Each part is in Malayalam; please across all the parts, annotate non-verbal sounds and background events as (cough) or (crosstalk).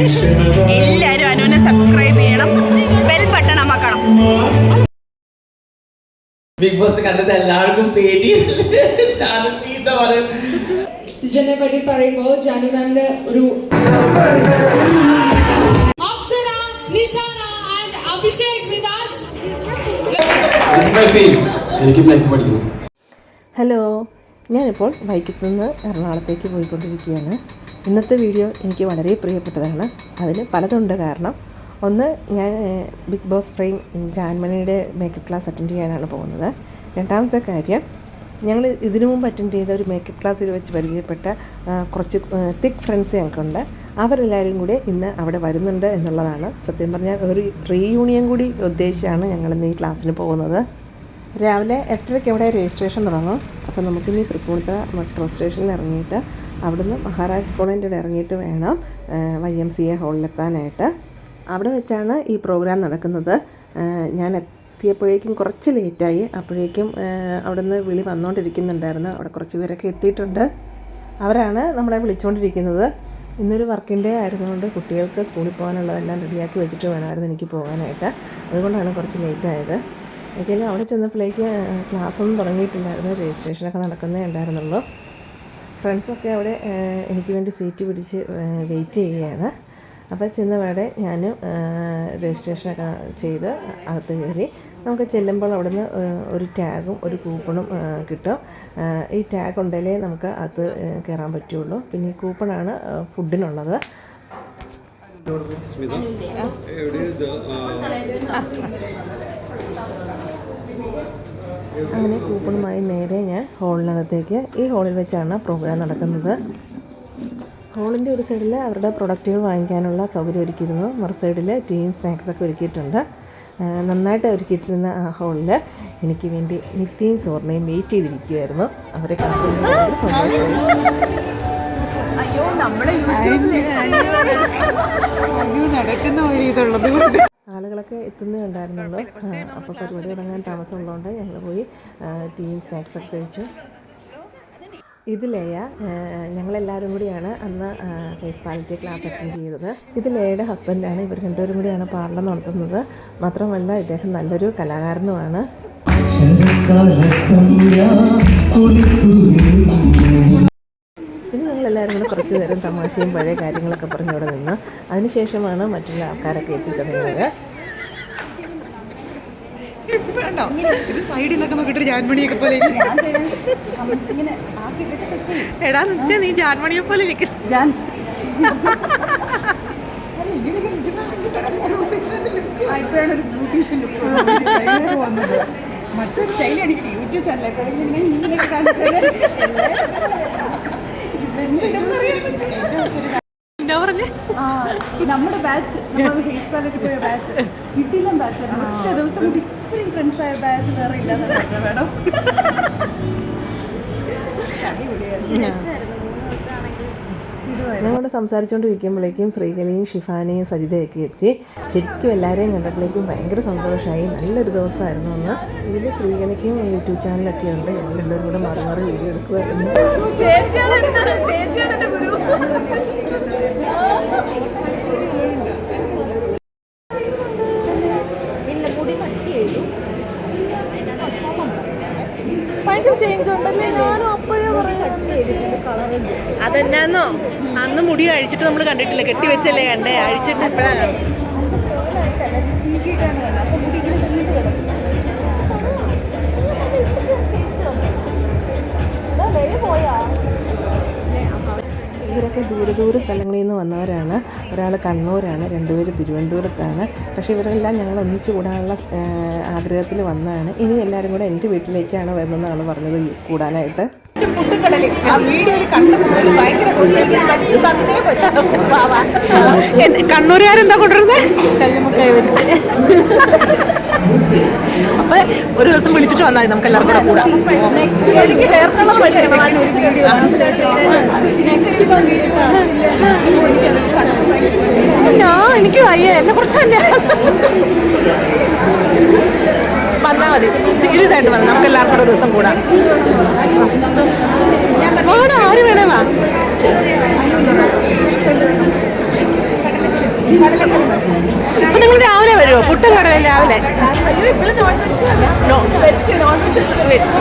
എല്ലാവരും അനുവിനെ സബ്സ്ക്രൈബ് ചെയ്യണം. ബെൽ ബട്ടൺ അമക്കണം ബിഗ് ബോസ് കണ്ടത് എല്ലാവർക്കും പേടി. ചീത്ത പറയും. സിജനെ പറ്റി പറയുമ്പോൾ ജാനു മാമിന്റെ ഒരു അപ്സര നിഷാന ആൻഡ് അഭിഷേക് വിദാസ് എനിക്ക് പഠിക്കണം. ഹലോ ഞാനിപ്പോൾ വൈക്കത്ത് നിന്ന് എറണാകുളത്തേക്ക് പോയിക്കൊണ്ടിരിക്കുകയാണ്. ഇന്നത്തെ വീഡിയോ എനിക്ക് വളരെ പ്രിയപ്പെട്ടതാണ്. അതിന് പലതുണ്ട് കാരണം. ഒന്ന് ഞാൻ ബിഗ് ബോസ് ഫ്രെയിം ജാൻമണിയുടെ മേക്കപ്പ് ക്ലാസ് അറ്റൻഡ് ചെയ്യാനാണ് പോകുന്നത്. രണ്ടാമത്തെ കാര്യം ഞങ്ങൾ ഇതിനു മുമ്പ് അറ്റൻഡ് ചെയ്ത ഒരു മേക്കപ്പ് ക്ലാസ്സിൽ വെച്ച് പരിചയപ്പെട്ട കുറച്ച് തിക് ഫ്രണ്ട്സ് ഞങ്ങൾക്കുണ്ട്. അവരെല്ലാവരും കൂടി ഇന്ന് അവിടെ വരുന്നുണ്ട് എന്നുള്ളതാണ് സത്യം പറഞ്ഞാൽ ഒരു റീയൂണിയൻ കൂടി ഉദ്ദേശിച്ചാണ് ഞങ്ങളിന്ന് ഈ ക്ലാസ്സിന് പോകുന്നത്. രാവിലെ എട്ടരയ്ക്ക് അവിടെ രജിസ്ട്രേഷൻ തുടങ്ങും. അപ്പോൾ നമുക്കിനി തൃപ്പൂണിത്തുറ മെട്രോ സ്റ്റേഷനിൽ ഇറങ്ങിയിട്ട് അവിടുന്ന് മഹാരാജ് കോളേജിൽ ഇറങ്ങിയിട്ട് വേണം വൈ എം സി എ ഹോളിലെത്താനായിട്ട്. അവിടെ വെച്ചാണ് ഈ പ്രോഗ്രാം നടക്കുന്നത്. ഞാൻ എത്തിയപ്പോഴേക്കും കുറച്ച് ലേറ്റായി. അപ്പോഴേക്കും അവിടുന്ന് വിളി വന്നുകൊണ്ടിരിക്കുന്നുണ്ടായിരുന്നു അവിടെ കുറച്ച് പേരൊക്കെ എത്തിയിട്ടുണ്ട്. അവരാണ് നമ്മളെ വിളിച്ചുകൊണ്ടിരിക്കുന്നത് ഇന്നൊരു വർക്കിംഗ് ഡേ ആയിരുന്നുകൊണ്ട് കുട്ടികൾക്ക് സ്കൂളിൽ പോകാനുള്ളതെല്ലാം റെഡിയാക്കി വെച്ചിട്ട് വേണമായിരുന്നു എനിക്ക് പോകാനായിട്ട്. അതുകൊണ്ടാണ് കുറച്ച് ലേറ്റ് ആയത് അവിടെ ചെന്നപ്പോഴേക്ക് ക്ലാസ്സൊന്നും തുടങ്ങിയിട്ടില്ലായിരുന്നു. രജിസ്ട്രേഷനൊക്കെ നടക്കുന്നേ ഉണ്ടായിരുന്നുള്ളൂ. ഫ്രണ്ട്സൊക്കെ അവിടെ എനിക്ക് വേണ്ടി സീറ്റ് പിടിച്ച് വെയിറ്റ് ചെയ്യുകയാണ്. അപ്പോൾ ചെന്നപാടെ ഞാനും രജിസ്ട്രേഷനൊക്കെ ചെയ്ത് അകത്ത് കയറി. നമുക്ക് ചെല്ലുമ്പോൾ അവിടുന്ന് ഒരു ടാഗും ഒരു കൂപ്പണും കിട്ടും. ഈ ടാഗ് ഉണ്ടെങ്കിലേ നമുക്ക് അകത്ത് കയറാൻ പറ്റുള്ളൂ. പിന്നെ ഈ കൂപ്പണാണ് ഫുഡിനുള്ളത്. അങ്ങനെ കൂപ്പണുമായി നേരെ ഞാൻ ഹോളിനകത്തേക്ക് ഈ ഹോളിൽ വെച്ചാണ് പ്രോഗ്രാം നടക്കുന്നത്. ഹോളിന്റെ ഒരു സൈഡിൽ അവരുടെ പ്രൊഡക്റ്റുകൾ വാങ്ങിക്കാനുള്ള സൗകര്യം ഒരുക്കിയിരുന്നു. മറു സൈഡിൽ ടീയും സ്നാക്സൊക്കെ ഒരുക്കിയിട്ടുണ്ട്. നന്നായിട്ട് ഒരുക്കിയിട്ടിരുന്ന ആ ഹോളിൽ എനിക്ക് വേണ്ടി നിത്യയും സുവർണയും വെയിറ്റ് ചെയ്തിരിക്കുമായിരുന്നു അവരെ കാണുന്നത് അയ്യോ നമ്മുടെ നടക്കുന്ന വഴി ഇതുള്ളത് കൊണ്ട്. ആളുകളൊക്കെ എത്തുന്നേ ഉണ്ടായിരുന്നുള്ളൂ അപ്പോൾ പരിപാടി തുടങ്ങാൻ താമസമുള്ളതുകൊണ്ട് ഞങ്ങൾ പോയി ടീയും സ്നാക്സൊക്കെ കഴിച്ചു. ഇത് ലയ ഞങ്ങളെല്ലാവരും കൂടിയാണ് അന്ന് ഫേസ് പാലിറ്റി ക്ലാസ് അറ്റൻഡ് ചെയ്തത്. ഇത് ലയയുടെ ഹസ്ബൻഡാണ് ഇവർ രണ്ടുപേരും കൂടിയാണ് പാർലർ നടത്തുന്നത്. മാത്രമല്ല ഇദ്ദേഹം നല്ലൊരു കലാകാരനുമാണ്. പിന്നെ ഞങ്ങളെല്ലാവരും കൂടെ കുറച്ച് നേരം തമാശയും പഴയ കാര്യങ്ങളൊക്കെ പറഞ്ഞ് അവിടെ നിന്ന്. അതിനുശേഷമാണ് മറ്റുള്ള ആൾക്കാരൊക്കെ എത്തി തുടങ്ങിയത് വേണ്ട ഇത് സൈഡിൽ നിന്നൊക്കെ നോക്കിയിട്ട് ജാൻമണിയൊക്കെ പോലെ എടാ നിത്യ നീ ജാൻമണിയെ പോലെ സ്റ്റൈൽ എനിക്ക് യൂട്യൂബ് ഇങ്ങനെ ഇങ്ങനെ കാണിച്ചത്. പറഞ്ഞേ? ആ നമ്മുടെ ബാച്ച് നമ്മൾ ഫേസ് പാലറ്റ് പോയ ബാച്ച് കിട്ടിയില്ല ബാച്ച് കൂടി ഇത്രയും ഫ്രണ്ട്സ് ആയ ബാച്ച് വേറെ ഇല്ലാന്ന് പറഞ്ഞത് മേഡം ഞങ്ങളോട് സംസാരിച്ചുകൊണ്ടിരിക്കുമ്പോഴേക്കും ശ്രീകലയും ഷിഫാനയും സജിതയൊക്കെ എത്തി. ശരിക്കും എല്ലാവരെയും കണ്ടപ്പോഴേക്കും ഭയങ്കര സന്തോഷമായി നല്ലൊരു ദിവസമായിരുന്നു അന്ന്. ഇതിൽ ശ്രീകലയ്ക്കും യൂട്യൂബ് ചാനലൊക്കെ ഉണ്ട്. ഞങ്ങൾ രണ്ടുപേരും കൂടെ മാറി മാറി വീഡിയോ എടുക്കുമായിരുന്നു. (laughs) അതെന്നാന്നോ? അന്ന് മുടി അഴിച്ചിട്ട് നമ്മൾ കണ്ടിട്ടില്ല? കെട്ടി വെച്ചല്ലേ കണ്ടേ? അഴിച്ചിട്ട് ഇപ്പോഴാണ് ഇവരൊക്കെ ദൂരെ ദൂരെ സ്ഥലങ്ങളിൽ നിന്ന് വന്നവരാണ്. ഒരാൾ കണ്ണൂരാണ് രണ്ടുപേര് തിരുവനന്തപുരത്താണ്. പക്ഷേ ഇവരെല്ലാം ഞങ്ങൾ ഒന്നിച്ചു കൂടാനുള്ള ആഗ്രഹത്തിൽ വന്നതാണ്. ഇനി എല്ലാവരും കൂടെ എന്റെ വീട്ടിലേക്കാണ് വരുന്നതെന്നാണ് പറഞ്ഞത് കൂടാനായിട്ട്. പുട്ടുകടലിൽ ആ വീഡിയോയിൽ കണ്ടപ്പോൾ ഭയങ്കര തന്നേ പറ്റൂ. കണ്ണൂരുകാരെന്താ കൊണ്ടുവരുന്നത് അപ്പൊ ഒരു ദിവസം വിളിച്ചിട്ട് വന്നാൽ നമുക്ക് എല്ലാവർക്കും കൂടെ കൂടാം. എനിക്ക് ഹെയർ കളർ ഞാൻ എനിക്ക് വയ്യ. എന്നെ കുറിച്ച് തന്നെ വന്നാ മതി. സീരിയസ് ആയിട്ട് വന്നു നമുക്ക് എല്ലാവർക്കും ഒരു ദിവസം കൂടാം. ഓടാ ആര് വേണേ വാ അപ്പൊ നിങ്ങൾ രാവിലെ വരുമോ പുട്ടും കടലും രാവിലെ?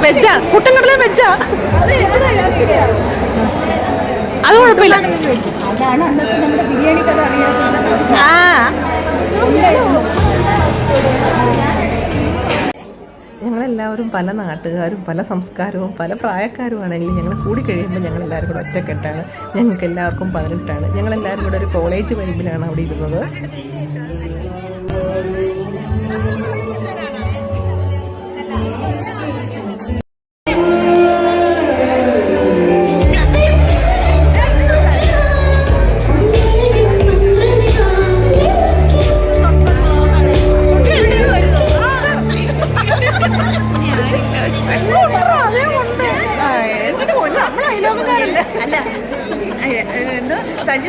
വെജ് പുട്ടും കടലും വെജാ അത് കുഴപ്പമില്ല. അതാണ് അന്നത്തെ നമ്മുടെ ബിരിയാണി കഥ അറിയാത്തത്. ആ. ഞങ്ങളെല്ലാവരും പല നാട്ടുകാരും പല സംസ്കാരവും പല പ്രായക്കാരുമാണെങ്കിലും ഞങ്ങൾ കൂടി കഴിയുമ്പോൾ ഞങ്ങൾ എല്ലാവരും കൂടെ ഒറ്റക്കെട്ടാണ്. ഞങ്ങൾക്ക് എല്ലാവർക്കും പതിനെട്ടാണ്. ഞങ്ങൾ എല്ലാവരും കൂടെ ഒരു കോളേജ് വൈബിലാണ് അവിടെ ഇരുന്നത്.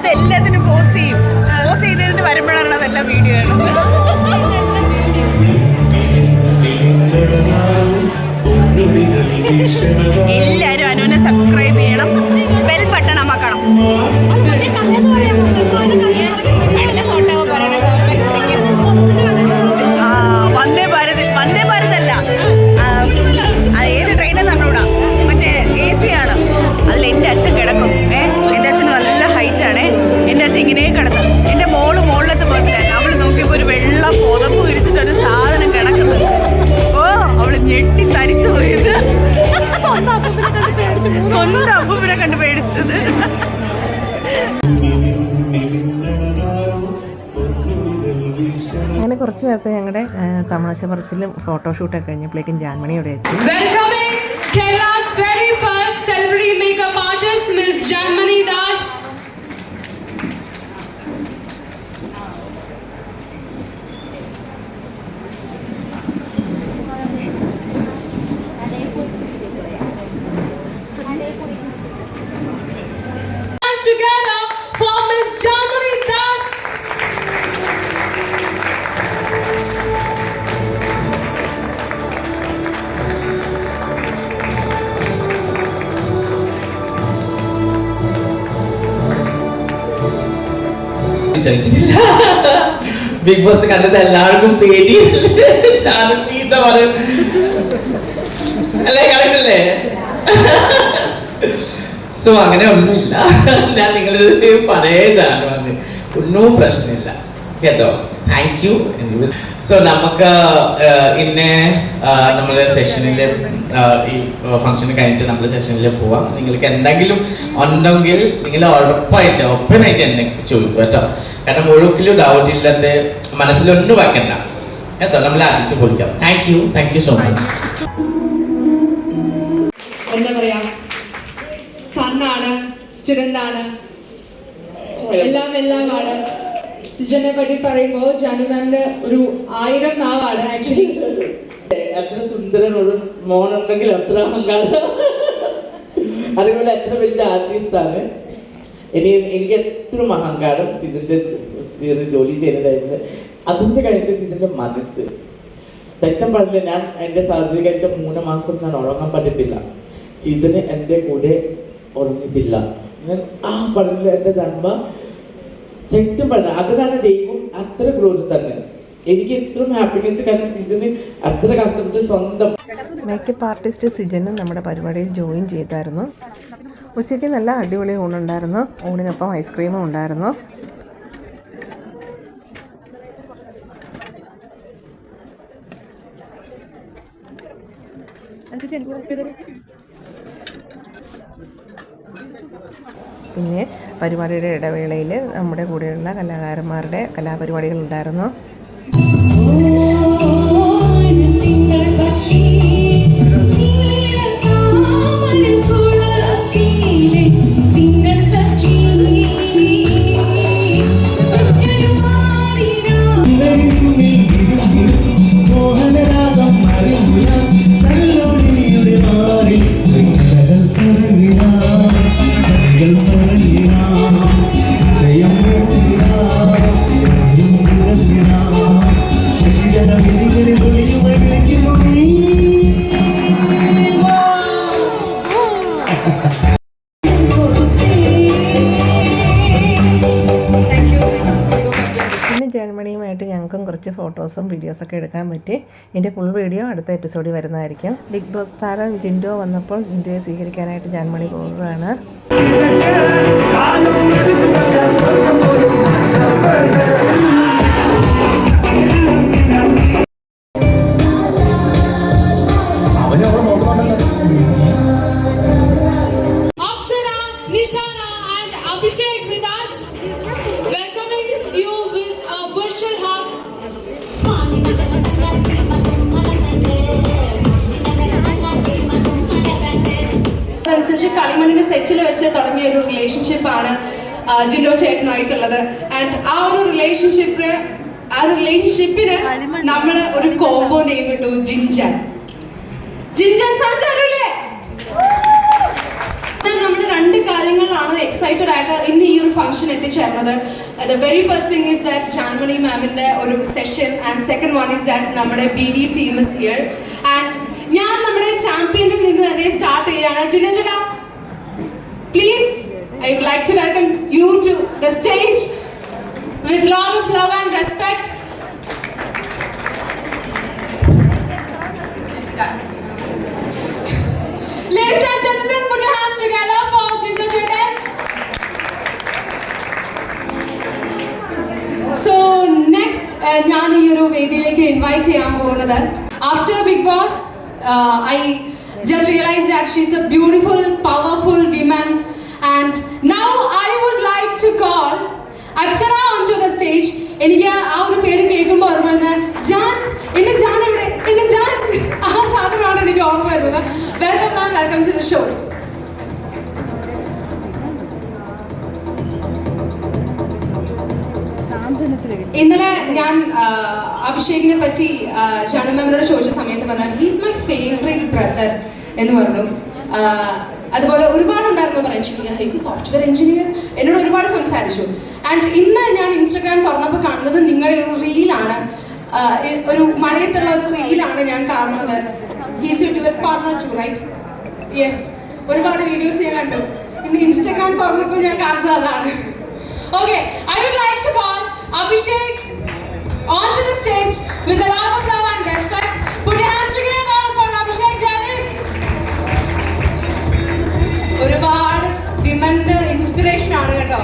സജിത് എല്ലാത്തിനും പോസ് ചെയ്യും. പോസ് ചെയ്തതിന് വരുമ്പോഴാണ് അതെല്ലാം വീഡിയോ എല്ലാരും അനുവിനെ സബ്സ്ക്രൈബ് ചെയ്യണം. ബെൽ ബട്ടൺ കണ്ട് അങ്ങനെ കുറച്ച് നേരത്തെ ഞങ്ങളുടെ തമാശ പറച്ചിലും ഫോട്ടോഷൂട്ടൊക്കെ കഴിഞ്ഞപ്പോഴേക്കും ജാൻമണി അവിടെ എത്തി Welcoming Kerala's very first celebrity makeup artist, Ms. Janmani Das. ചലിച്ചിട്ടില്ല ബിഗ് ബോസ് കണ്ടത് എല്ലാവർക്കും പേടി. ഞാനും ചീത്ത പറയും. അല്ലേ കറക്റ്റല്ലേ സോ അങ്ങനെ ഒന്നുമില്ല. ഞാൻ നിങ്ങളിത് പറയേ ജാനുവാന്ന് ഒന്നും പ്രശ്നമില്ല. കേട്ടോ? താങ്ക് യു സോ നമുക്ക് ഇന്ന് നമ്മുടെ സെഷനിൽ ഈ ഫംഗ്ഷൻ കഴിഞ്ഞിട്ട് നമ്മൾ സെഷനിൽ പോവാം. നിങ്ങൾക്ക് എന്തെങ്കിലും ഉണ്ടെങ്കിൽ നിങ്ങൾ ഉറപ്പായിട്ട് ഒപ്പനായിട്ട് എന്നെ ചോദിക്കും കേട്ടോ. കാരണം ഒഴുക്കിലും ഡൗട്ട് ഇല്ലാത്ത മനസ്സിലൊന്നും വയ്ക്കണ്ട. കേട്ടോ നമ്മളെ അറിയിച്ചു പൊളിക്കാം. Thank you thank you so much എന്താ പറയാ? സണ്ണാണ് സ്റ്റുഡന്റ് ആണ്. എല്ലാം എല്ലാമാണ്. സിജനെ പറ്റി പറയുമ്പോൾ ജാനു മാമിന് ഒരു ആയിരം നാവാണ് ആക്ച്വലി എത്ര സുന്ദരൻ ഒരു മോനുണ്ടെങ്കിൽ എത്ര അഹങ്കാരം അതുപോലെ എത്ര വലിയ ആർട്ടിസ്റ്റാണ് ഇനി എനിക്ക് എത്ര അഹങ്കാരം സിജിന്റെ സിജിന് ജോലി ചെയ്തതായിരുന്നു. അതിന്റെ കഴിഞ്ഞിട്ട് സിജിന്റെ മനസ്സ്. സത്യം പറഞ്ഞില്ല ഞാൻ എന്റെ സർജറി കഴിഞ്ഞിട്ട് മൂന്ന് മാസം ഞാൻ ഉറങ്ങാൻ പറ്റത്തില്ല. സീസണ് എന്റെ കൂടെ ഉറങ്ങിയിട്ടില്ല. ഞാൻ ആ പറഞ്ഞില്ല എന്റെ ജന്മ സത്യം പറഞ്ഞ അതിനാണ് ദൈവം അത്ര ഗ്രോത്ത് തന്നെ. എനിക്ക് ഇത്രയും ഹാപ്പിനെസ് കാരണം സീസണ് അത്ര കഷ്ടപ്പെട്ട് സ്വന്തം മേക്കപ്പ് ആർട്ടിസ്റ്റ് സിജനും നമ്മുടെ പരിപാടിയിൽ ജോയിൻ ചെയ്തായിരുന്നു. ഉച്ചയ്ക്ക് നല്ല അടിപൊളി ഊണുണ്ടായിരുന്നു ഊണിനൊപ്പം ഐസ്ക്രീമും ഉണ്ടായിരുന്നു. പിന്നെ പരിപാടിയുടെ ഇടവേളയിൽ നമ്മുടെ കൂടെയുള്ള കലാകാരന്മാരുടെ കലാപരിപാടികൾ ഉണ്ടായിരുന്നു കുറച്ച് ഫോട്ടോസും വീഡിയോസൊക്കെ എടുക്കാൻ പറ്റി. എന്റെ ഫുൾ വീഡിയോ അടുത്ത എപ്പിസോഡിൽ വരുന്നതായിരിക്കും. ബിഗ് ബോസ് താരം ജിൻഡോ വന്നപ്പോൾ ജിൻഡോയെ സ്വീകരിക്കാനായിട്ട് ജാൻമണി പോവുകയാണ്. അവനെ അനുസരിച്ച് കളിമണ്ണിന്റെ സെറ്റിൽ വെച്ച് തുടങ്ങിയ ഒരു റിലേഷൻഷിപ്പ് ആണ് ജിൻഡോ ചേട്ടനായിട്ടുള്ളത് ആൻഡ് ആ ഒരു റിലേഷൻഷിപ്പ് ആ ഒരു റിലേഷൻഷിപ്പിന് നമ്മൾ ഒരു കോംബോ നെയിം ഇട്ടു ജിൻജൻ. ജിൻജൻ ഫാൻസ് അറിയില്ലേ നമ്മൾ രണ്ട് കാര്യങ്ങളിലാണ് എക്സൈറ്റഡ് ആയിട്ട് ഇന്ന് ഈ ഒരു ഫംഗ്ഷൻ എത്തിച്ചേർന്നത്. The very first thing is that Janmani മാമിന്റെ ഒരു session and second one is that നമ്മുടെ B V team is here and ഞാൻ നമ്മുടെ ചാമ്പ്യനിൽ നിന്ന് തന്നെ സ്റ്റാർട്ട് ചെയ്യുകയാണ് Jina Jina please I would like to welcome you to the stage with lot of love and respect Ladies and gentlemen, put your hands together for Jingle Chetan. So next ഞാൻ ഈ ഒരു വേദിയിലേക്ക് ഇൻവൈറ്റ് ചെയ്യാൻ പോകുന്നത് after Bigg Boss I just realise that she's a beautiful powerful women and now I would like to call Apsara on to the stage എനിക്ക് ആ ഒരു പേര് കേൾക്കുമ്പോൾ ഓർമ്മ വരുന്നത് ജാൻ എന്റെ ജാൻ എവിടെ? എന്റെ ജാൻ. ആ സാധനമാണ് എനിക്ക് ഓർമ്മ വരുന്നത്. Welcome ma'am welcome to the show ഇന്നലെ ഞാൻ അഭിഷേകിനെ പറ്റി ജാനു മാമിനോട് ചോദിച്ച സമയത്ത് പറഞ്ഞു ഹീസ് മൈ ഫേവറേറ്റ് ബ്രദർ എന്ന് പറഞ്ഞു. അതുപോലെ ഒരുപാട് ഉണ്ടായിരുന്നു പറയാൻ ഹൈസ് എ സോഫ്റ്റ്വെയർ എഞ്ചിനീയർ എന്നോട് ഒരുപാട് സംസാരിച്ചു. ആൻഡ് ഇന്ന് ഞാൻ ഇൻസ്റ്റഗ്രാം തുറന്നപ്പോൾ കാണുന്നത് നിങ്ങളുടെ ഒരു റീലാണ് ഒരു മഴയത്തുള്ള ഒരു റീലാണ് ഞാൻ കാണുന്നത്. He's you your partner too right yes ഒരുപാട് വീഡിയോസ് ഞാൻ കണ്ടു. ഇന്ന് ഇൻസ്റ്റഗ്രാം തുറന്നപ്പോൾ ഞാൻ കാണുന്നത് അതാണ്. Okay I would like to call Abhishek onto the stage with a lot of love and respect. Put your hands together for Abhishek Jani. ഒരുപാട് വിമന്റെ ഇൻസ്പിറേഷൻ ആണ് കേട്ടോ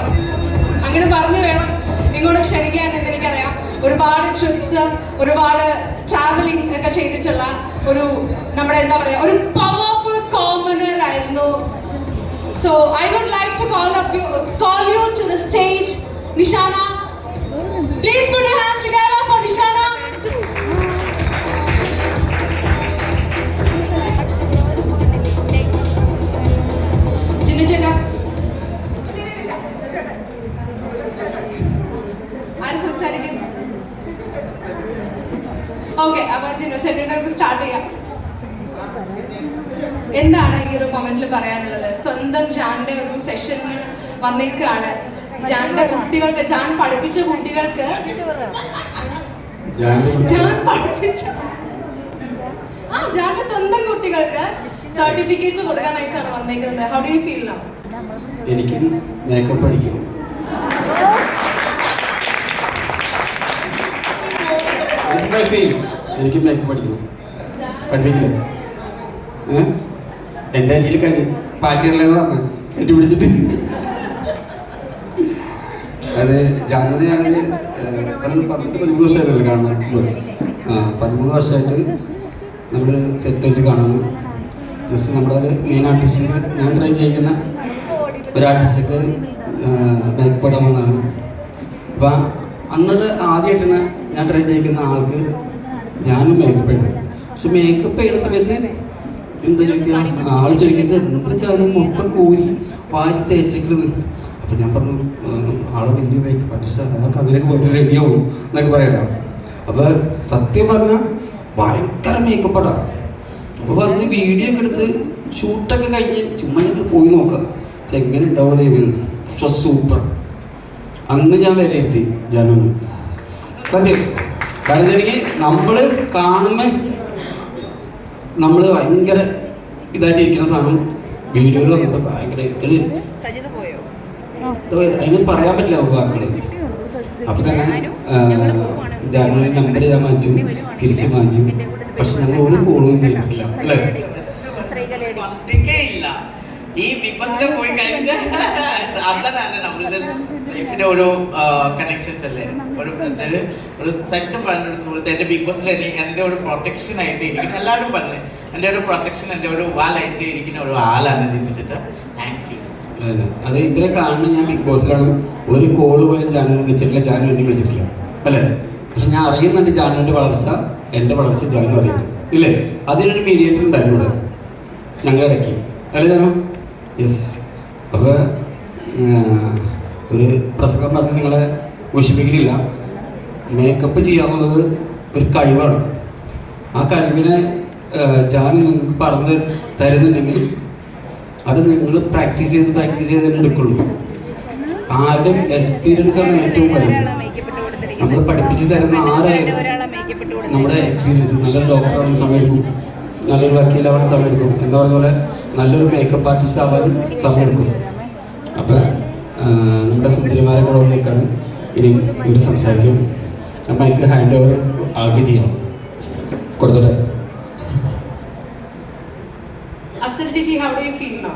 അങ്ങനെ പറഞ്ഞു വേണം ഇങ്ങോട്ട് ക്ഷണിക്കാൻ എന്ന് എനിക്കറിയാം ഒരുപാട് ട്രിപ്സ് ഒരുപാട് ട്രാവലിംഗ് ഒക്കെ ചെയ്തിട്ടുള്ള ഒരു നമ്മുടെ എന്താ പറയാ ഒരു പവർഫുൾ കോമണർ ആയിരുന്നു So I would like to call up you, call you to the stage, Nishana. Please put your hands together for Nishana. Okay അപ്പൊ ജിനു ചേട്ടൻ നമുക്ക് സ്റ്റാർട്ട് ചെയ്യാം. എന്താണ് ഈ ഒരു മൊമെന്റിൽ പറയാനുള്ളത്? സ്വന്തം ജാന്റെ ഒരു സെഷനിൽ വന്നേക്കാണ്. ജാന്റെ കുട്ടികൾക്ക് ജാൻ പഠിപ്പിച്ച കുട്ടികൾക്ക്. ജാൻ പഠിപ്പിച്ച ആ ജാന്റെ സ്വന്തം കുട്ടികൾക്ക് സർട്ടിഫിക്കറ്റ് കൊടുക്കാനായിട്ടാണ് വന്നേക്കുന്നത്. How do you feel now എനിക്ക് മേക്കപ്പ് feel. എനിക്ക് മേക്കപ്പ് പഠിക്കണം. പഠിപ്പിക്കില്ല? എന്റെ അരിയിൽ കരി പാറ്റിയുള്ളതെന്ന് പറഞ്ഞു കെട്ടിപ്പിടിച്ചിട്ട്. അത് ജാനത ഞാനത് പന്ത്രണ്ട് പതിമൂന്ന് വർഷമായിട്ടല്ലേ കാണുന്നത്? ആ പതിമൂന്ന് വർഷമായിട്ട് നമ്മൾ സെറ്റ് വെച്ച് കാണുന്നു. ജസ്റ്റ് നമ്മുടെ ഒരു മെയിൻ ആർട്ടിസ്റ്റിന് ഞാൻ ട്രൈ ചെയ്യിക്കുന്ന ഒരു ആർട്ടിസ്റ്റൊക്കെ ഇടാൻ വന്നതാണ്. അപ്പം അന്നത് ആദ്യമായിട്ടാണ് ഞാൻ ട്രൈ ചെയ്യിക്കുന്ന ആൾക്ക് ഞാനും മേക്കപ്പ് ചെയ്യണം പക്ഷെ മേക്കപ്പ് ചെയ്യുന്ന സമയത്ത് എന്താ ചോദിക്കുക? ആൾ ചോദിക്കുന്നത് എന്താ വെച്ചാൽ മൊത്തം കോരി വാരി തേച്ചേക്കുന്നത് അപ്പം ഞാൻ പറഞ്ഞു "ഏഹ്, ആൾ വലിയ ബൈക്ക് ആർട്ടിസ്റ്റ് അതൊക്കെ അതിലേക്ക് പോയിട്ട് റെഡിയാവും എന്നൊക്കെ പറയട്ടോ അപ്പോൾ സത്യം പറഞ്ഞാൽ ഭയങ്കര മേക്കപ്പ് ഇടാം അപ്പോൾ വന്ന് വീഡിയോ ഒക്കെ എടുത്ത് ഷൂട്ടൊക്കെ കഴിഞ്ഞ് ചുമ്മാ ഞങ്ങൾ പോയി നോക്കാം. എങ്ങനെ ഉണ്ടാവും ദൈവം സൂപ്പർ അന്ന് ഞാൻ വിലയിരുത്തി ഞാനൊന്ന്. സത്യം. കാരണം എനിക്ക് നമ്മൾ കാണുമ്പോൾ നമ്മൾ ഭയങ്കര ഇതായിട്ടിരിക്കുന്ന സാധനം. വീഡിയോയിൽ വന്നിട്ട് ഭയങ്കര ഒരു സജിത പോയോ എന്താ പറയുക, അതിന് പറയാൻ പറ്റില്ല നമുക്ക് വാക്കുകൾ അപ്പൊ തന്നെ ജാനുവരി നമ്പർ ഞാൻ വാങ്ങിച്ചു തിരിച്ചു വാങ്ങിച്ചു. പക്ഷെ ഞങ്ങൾ ഒരു കോളും ചെയ്തിട്ടില്ല അല്ലേ? ഈ ബിഗ് ബസ്സിൽ പോയി കഴിഞ്ഞാൽ അതാണ് നമ്മളുടെ ലൈഫിന്റെ ഒരു കണക്ഷൻസ് അല്ലേ? ഒരു ഒരു ഒരു സെറ്റ് ഫ്രണ്ട് ഒരു സുഹൃത്ത് എന്റെ ബിഗ് എനിക്ക് എന്റെ ഒരു പ്രൊട്ടക്ഷൻ ആയിട്ട് ഇരിക്കുന്ന. എല്ലാവരും പറഞ്ഞു എന്റെ ഒരു പ്രൊട്ടക്ഷൻ എന്റെ ഒരു വാലായിട്ട് ഇരിക്കുന്ന ഒരു ആളാണ് ചിന്തിച്ചിട്ട് താങ്ക് അതന്നെ. അത് ഇവരെ കാണുന്ന ഞാൻ ബിഗ് ബോസിലാണ്. ഒരു കോൾ പോലും ചാനൽ വിളിച്ചിട്ടില്ല. ജാനു എന്നെ വിളിച്ചിട്ടില്ല. അല്ലേ? പക്ഷെ ഞാൻ അറിയുന്നുണ്ട് ജാനുവിന്റെ വളർച്ച എന്റെ വളർച്ച ജാനു അറിയുന്നുണ്ട്. ഇല്ലേ? അതിനൊരു മീഡിയേറ്റർ ഉണ്ടായിരുന്നു ഇവിടെ. ഞങ്ങളുടെ ഇടയ്ക്ക് അല്ലേ ജാനു? യെസ് അപ്പോൾ ഒരു പ്രസംഗം പറഞ്ഞ് നിങ്ങളെ ഘോഷിപ്പിക്കുന്നില്ല മേക്കപ്പ് ചെയ്യാമെന്നുള്ളത് ഒരു കഴിവാണ്. ആ കഴിവിനെ ജാനു നിങ്ങൾക്ക് പറഞ്ഞ് തരുന്നുണ്ടെങ്കിൽ അത് നിങ്ങൾ പ്രാക്ടീസ് ചെയ്ത് പ്രാക്ടീസ് ചെയ്ത് തന്നെ എടുക്കുള്ളൂ. ആരുടെ എക്സ്പീരിയൻസ് ആണ് ഏറ്റവും വലുത്. നമ്മൾ പഠിപ്പിച്ച് തരുന്ന ആരായാലും നമ്മുടെ എക്സ്പീരിയൻസ് നല്ലൊരു ഡോക്ടറാണെങ്കിൽ സമയമെടുക്കും. നല്ലൊരു വക്കീലാവാൻ സമയമെടുക്കും. എന്താ പറഞ്ഞ പോലെ നല്ലൊരു മേക്കപ്പ് ആർട്ടിസ്റ്റ് ആവാൻ സമയമെടുക്കും. അപ്പം നമ്മുടെ സുന്ദരിമാരെ കൂടെ ഇനി ഇവർ സംസാരിക്കും. എനിക്ക് ഹാൻഡ് ഓവർ ആൾക്ക് ചെയ്യാം. കൊടുത്തോട്ടെ how do you feel now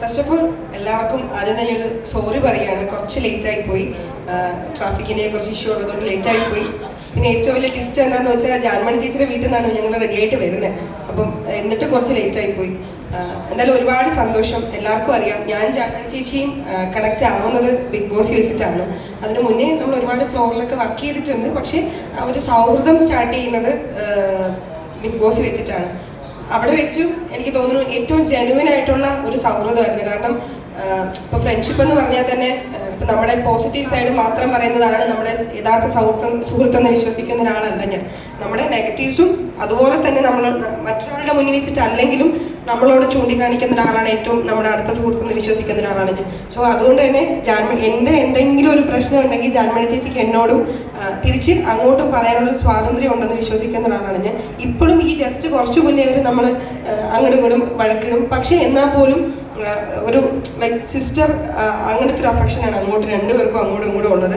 first of all എല്ലാവർക്കും ആദ്യം തന്നെ ഒരു സോറി പറയുകയാണ്. കുറച്ച് ലേറ്റ് ആയി പോയി. ട്രാഫിക്കിനെ കുറച്ച് ഇഷ്യൂ ഉള്ളതുകൊണ്ട് ലേറ്റ് ആയി പോയി. പിന്നെ ഏറ്റവും വലിയ ടിസ്റ്റ് എന്താണെന്ന് വെച്ചാൽ ജാൻമണി ചേച്ചിയുടെ വീട്ടിൽ നിന്നാണ് ഞങ്ങൾ റെഡി ആയിട്ട് വരുന്നത്. അപ്പം എന്നിട്ട് കുറച്ച് ലേറ്റ് ആയി പോയി. എന്തായാലും ഒരുപാട് സന്തോഷം. എല്ലാവർക്കും അറിയാം. ഞാൻ ജാൻമണി ചേച്ചിയും കണക്ട് ആവുന്നത് ബിഗ് ബോസ് വെച്ചിട്ടാണ്. അതിന് മുന്നേ നമ്മൾ ഒരുപാട് ഫ്ലോറിലൊക്കെ വർക്ക് ചെയ്തിട്ടുണ്ട്. പക്ഷേ ആ ഒരു സൗഹൃദം സ്റ്റാർട്ട് ചെയ്യുന്നത് ബിഗ് ബോസ് വെച്ചിട്ടാണ്. അവിടെ വെച്ചു. എനിക്ക് തോന്നുന്നു ഏറ്റവും ജെനുവിൻ ആയിട്ടുള്ള ഒരു സൗഹൃദമായിരുന്നു. കാരണം ഇപ്പൊ ഫ്രണ്ട്ഷിപ്പ് എന്ന് പറഞ്ഞാൽ തന്നെ ഇപ്പൊ നമ്മുടെ പോസിറ്റീവ് സൈഡ് മാത്രം പറയുന്നതാണ് നമ്മുടെ യഥാർത്ഥ സൗഹൃദം സുഹൃത്തെന്ന് വിശ്വസിക്കുന്ന ഒരാളല്ല ഞാൻ. നമ്മുടെ നെഗറ്റീവ്സും അതുപോലെ തന്നെ നമ്മൾ മറ്റൊരാളുടെ മുന്നിൽ വെച്ചിട്ടല്ലെങ്കിലും നമ്മളോട് ചൂണ്ടിക്കാണിക്കുന്ന ഒരാളാണ് ഏറ്റവും നമ്മുടെ അടുത്ത സുഹൃത്തെന്ന് വിശ്വസിക്കുന്ന ഒരാളാണ് ഞാൻ. സോ അതുകൊണ്ട് തന്നെ ജാൻമണി എന്റെ എന്തെങ്കിലും ഒരു പ്രശ്നം ഉണ്ടെങ്കിൽ ജാൻമണി ചേച്ചിക്ക് എന്നോടും തിരിച്ച് അങ്ങോട്ടും പറയാനുള്ള സ്വാതന്ത്ര്യം ഉണ്ടെന്ന് വിശ്വസിക്കുന്ന ഒരാളാണ് ഞാൻ. ഇപ്പോഴും ഈ ജസ്റ്റ് കുറച്ച് മുന്നേ വരെ നമ്മൾ അങ്ങോട്ടും വഴക്കിടും. പക്ഷേ എന്നാൽ പോലും ഒരു ലൈക്ക് സിസ്റ്റർ അങ്ങനത്തെ ഒരു അഫക്ഷനാണ് അങ്ങോട്ട് രണ്ടുപേർക്കും അങ്ങോട്ടും ഇങ്ങോട്ടും ഉള്ളത്.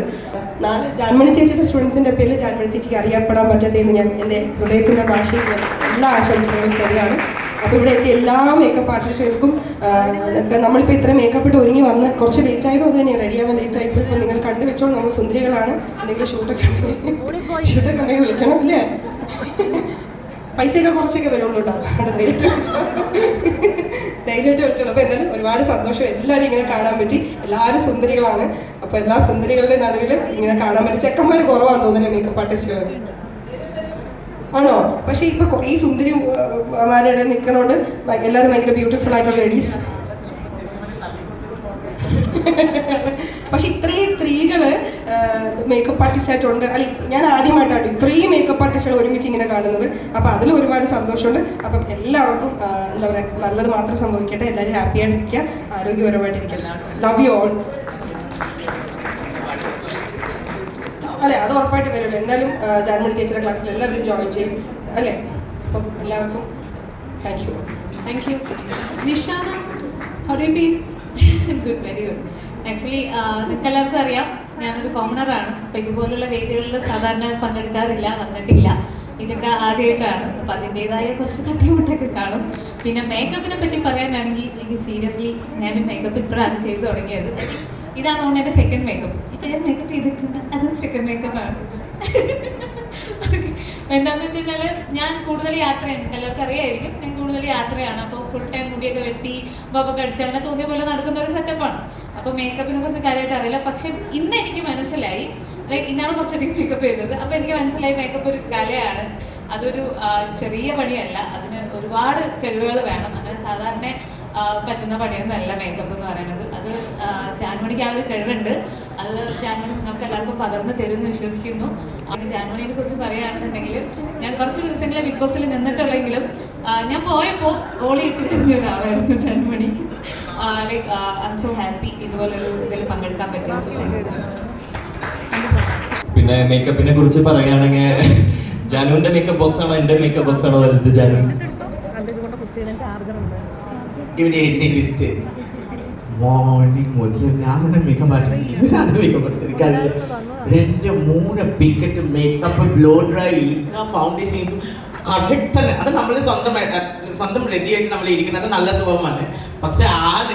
നാല് ജാൻമണി ചേച്ചിയുടെ സ്റ്റുഡൻസിന്റെ പേരിൽ ജാൻമണി ചേച്ചിക്ക് അറിയപ്പെടാൻ പറ്റട്ടെ എന്ന് ഞാൻ എന്റെ ഹൃദയത്തിന്റെ ഭാഷയിൽ എല്ലാ ആശംസകളും തരികയാണ്. അപ്പോൾ ഇവിടെ എത്തിയ എല്ലാ മേക്കപ്പ് ആർട്ടിസ്റ്റുകൾക്കും നമ്മളിപ്പോൾ ഇത്ര മേക്കപ്പ് ഇട്ട് ഒരുങ്ങി വന്ന് കുറച്ച് ലേറ്റ് ആയതോ അത് തന്നെ റെഡി ആവാൻ ലേറ്റ് ആയപ്പോൾ ഇപ്പോൾ നിങ്ങൾ കണ്ടു വെച്ചോളൂ നമ്മൾ സുന്ദരികളാണ്. എന്തെങ്കിലും ഷൂട്ടൊക്കെ ഷൂട്ടൊക്കെ ഉണ്ടെങ്കിൽ വിളിക്കണം അല്ലേ? പൈസയൊക്കെ കുറച്ചൊക്കെ വരുള്ളൂ കേട്ടോ ധൈര്യമായിട്ട്. ധൈര്യമായിട്ട് വിളിച്ചോളൂ അപ്പോൾ എന്തായാലും ഒരുപാട് സന്തോഷം. എല്ലാവരും ഇങ്ങനെ കാണാൻ പറ്റി. എല്ലാവരും സുന്ദരികളാണ്. അപ്പോൾ എല്ലാ സുന്ദരികളുടെ നടുവിൽ ഇങ്ങനെ കാണാൻ പറ്റി. ചെക്കന്മാർ കുറവാണെന്ന് തോന്നുന്നു മേക്കപ്പ് ആർട്ടിസ്റ്റുകൾ ആണോ? പക്ഷേ ഇപ്പൊ ഈ സുന്ദരി മാരുടെ നിൽക്കുന്നോണ്ട് എല്ലാവരും ഭയങ്കര ബ്യൂട്ടിഫുൾ ആയിട്ടുള്ള ലേഡീസ് പക്ഷെ ഇത്രയും സ്ത്രീകൾ മേക്കപ്പ് ആർട്ടിസ്റ്റ് ആയിട്ടുണ്ട്. അല്ലെ ഞാൻ ആദ്യമായിട്ടാണ് ഇത്രയും മേക്കപ്പ് ആർട്ടിസ്റ്റുകൾ ഒരുമിച്ച് ഇങ്ങനെ കാണുന്നത്. അപ്പൊ അതിൽ ഒരുപാട് സന്തോഷമുണ്ട്. അപ്പം എല്ലാവർക്കും എന്താ പറയാ നല്ലത് മാത്രം സംഭവിക്കട്ടെ. എല്ലാവരും ഹാപ്പി ആയിട്ടിരിക്കുക. ആരോഗ്യപരമായിട്ടിരിക്കുക. ലവ് യു ഓൾ അതെ അത് ഉറപ്പായിട്ട് വരുമല്ലോ എന്തായാലും ജാൻമണി ചേച്ചിയുടെ ക്ലാസ്സിൽ എല്ലാവരും ജോയിൻ ചെയ്യും. അല്ലേ? അപ്പം എല്ലാവർക്കും thank you thank you Nishana good very good actually നിങ്ങൾക്ക് എല്ലാവർക്കും അറിയാം ഞാനൊരു കോമണറാണ് അപ്പം ഇതുപോലുള്ള വേദികളിൽ സാധാരണ പങ്കെടുക്കാറില്ല വന്നിട്ടില്ല. ഇതൊക്കെ ആദ്യമായിട്ടാണ്. അപ്പം അതിന്റെതായ കുറച്ച് തട്ടിമുട്ടൊക്കെ കാണും. പിന്നെ മേക്കപ്പിനെ പറ്റി പറയാനാണെങ്കിൽ എനിക്ക് സീരിയസ്ലി ഞാൻ മേക്കപ്പ് ഇപ്പോഴാണ് ചെയ്തു തുടങ്ങിയത്. ഇതാണ് തോന്നുന്നു എന്റെ സെക്കൻഡ് മേക്കപ്പ് ഞാൻ മേക്കപ്പ് ചെയ്തിട്ടുണ്ട്. അത് സെക്കൻഡ് മേക്കപ്പാണ് എന്താണെന്ന് വെച്ച് കഴിഞ്ഞാൽ ഞാൻ കൂടുതൽ യാത്രയാണ് എല്ലാവർക്കും അറിയായിരിക്കും ഞാൻ കൂടുതൽ യാത്രയാണ്. അപ്പോൾ ഫുൾ ടൈം മുടിയൊക്കെ വെട്ടി ബൊബൊക്കെ അടിച്ച് അങ്ങനെ തോന്നിയ പോലെ നടക്കുന്ന ഒരു സെറ്റപ്പാണ് അപ്പോൾ മേക്കപ്പിനെ കുറിച്ച് കാര്യമായിട്ട് അറിയില്ല. പക്ഷെ ഇന്ന് എനിക്ക് മനസ്സിലായി. ലൈക്ക് ഇന്നാണ് കുറച്ചധികം മേക്കപ്പ് ചെയ്തത്. അപ്പോൾ എനിക്ക് മനസ്സിലായി മേക്കപ്പ് ഒരു കലയാണ്. അതൊരു ചെറിയ പണിയല്ല. അതിന് ഒരുപാട് കഴിവുകൾ വേണം. അങ്ങനെ സാധാരണ പറ്റുന്ന പണിയൊന്നും അല്ല മേക്കപ്പ് എന്ന് പറയുന്നത്. അത് ആ, ജാൻമണിക്ക് ആ ഒരു കഴിവുണ്ട്. അത് ജാൻമണി നിങ്ങൾക്ക് എല്ലാവർക്കും പകർന്നു തരുമെന്ന് വിശ്വസിക്കുന്നു. അങ്ങനെ ജാൻമണിയെ കുറിച്ച് പറയുകയാണെന്നുണ്ടെങ്കിൽ ഞാൻ കുറച്ച് ദിവസങ്ങളെ ബിഗ് ബോസിൽ നിന്നിട്ടുള്ളെങ്കിലും ഞാൻ പോയപ്പോൾ ഓളി ഇട്ട് തരുന്ന ഒരാളായിരുന്നു Janmani. Like I'm so happy ഇതുപോലൊരു ഇതിൽ പങ്കെടുക്കാൻ പറ്റും പിന്നെ മേക്കപ്പിനെ കുറിച്ച് പറയുകയാണെങ്കിൽ ജാനുവിന്റെ മേക്കപ്പ് ബോക്സ് ആണോ എന്റെ മേക്കപ്പ് ബോക്സ് ആണോ വലുത് ജാനു? ഇവിടെ മോർണിംഗ് മുതൽ മേക്കപ്പ് ആർട്ടിസ്റ്റ് ഇവരാണ് എനിക്കറിയില്ല രണ്ട് മൂന്ന് പിക്കറ്റ് മേക്കപ്പ് ബ്ലോ ഡ്രൈ ഫൗണ്ടേഷൻ ചെയ്തു കറക്റ്റ് അത് നമ്മൾ സ്വന്തമായിട്ട് സ്വന്തം റെഡി ആയിട്ട് നമ്മൾ ഇരിക്കുന്നത്. നല്ല സുഖമാണ്. പക്ഷെ ആൾ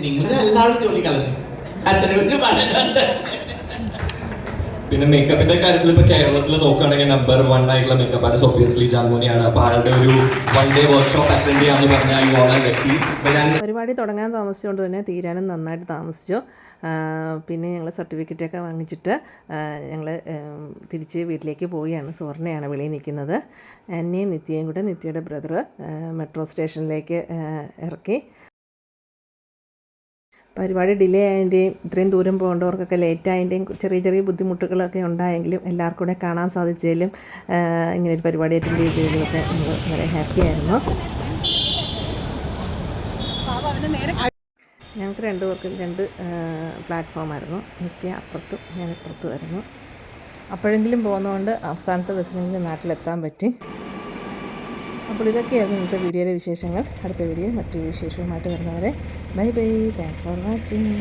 നിങ്ങൾ എല്ലാവരും ജോലി കളഞ്ഞു അത്രയൊന്നും പറയുന്നുണ്ട് പിന്നെ മേക്കപ്പിന്റെ കാര്യത്തിൽ ഇപ്പൊ കേരളത്തിൽ നോക്കുകയാണെങ്കിൽ നമ്പർ വൺ ആയിട്ടുള്ള മേക്കപ്പ് ആർട്ടിസ്റ്റ് ഒബിയസ്ലി ജാൻമോനിയാണ്. അപ്പൊ ആളുടെ ഒരു വൺ ഡേ വർക്ക്ഷോപ്പ് അറ്റൻഡ് ചെയ്യാന്ന് പറഞ്ഞാൽ യു ഓൺ പരിപാടി തുടങ്ങാൻ താമസിച്ചുകൊണ്ട് തന്നെ തീരാനും നന്നായിട്ട് താമസിച്ചു. പിന്നെ ഞങ്ങൾ സർട്ടിഫിക്കറ്റൊക്കെ വാങ്ങിച്ചിട്ട് ഞങ്ങൾ തിരിച്ച് വീട്ടിലേക്ക് പോവുകയാണ്. സുവർണയാണ് വെളിയിൽ നിൽക്കുന്നത്. എന്നെയും നിത്യയും കൂടെ നിത്യയുടെ ബ്രദർ മെട്രോ സ്റ്റേഷനിലേക്ക് ഇറക്കി. പരിപാടി ഡിലേ ആയതിന്റെയും ഇത്രയും ദൂരം പോകേണ്ടവർക്കൊക്കെ ലേറ്റ് ആയതിന്റെയും ചെറിയ ചെറിയ ബുദ്ധിമുട്ടുകളൊക്കെ ഉണ്ടായെങ്കിലും എല്ലാവർക്കും കൂടെ കാണാൻ സാധിച്ചതിലും ഇങ്ങനെ ഒരു പരിപാടി അറ്റൻഡ് ചെയ്തതിലൊക്കെ വളരെ ഹാപ്പി ആയിരുന്നു. ഞങ്ങൾക്ക് രണ്ട് പേർക്കും രണ്ട് പ്ലാറ്റ്ഫോമായിരുന്നു നിത്യ അപ്പുറത്തും ഞാൻ ഇപ്പുറത്തുമായിരുന്നു അപ്പോഴെങ്കിലും പോകുന്നതുകൊണ്ട് അവസാനത്തെ ബസ്സിനെങ്കിലും നാട്ടിലെത്താൻ പറ്റി. അപ്പോൾ ഇതൊക്കെയായിരുന്നു ഇന്നത്തെ വീഡിയോയിലെ വിശേഷങ്ങൾ. അടുത്ത വീഡിയോയിൽ മറ്റൊരു വിശേഷവുമായിട്ട് വരുന്നവരെ bye bye. Thanks for watching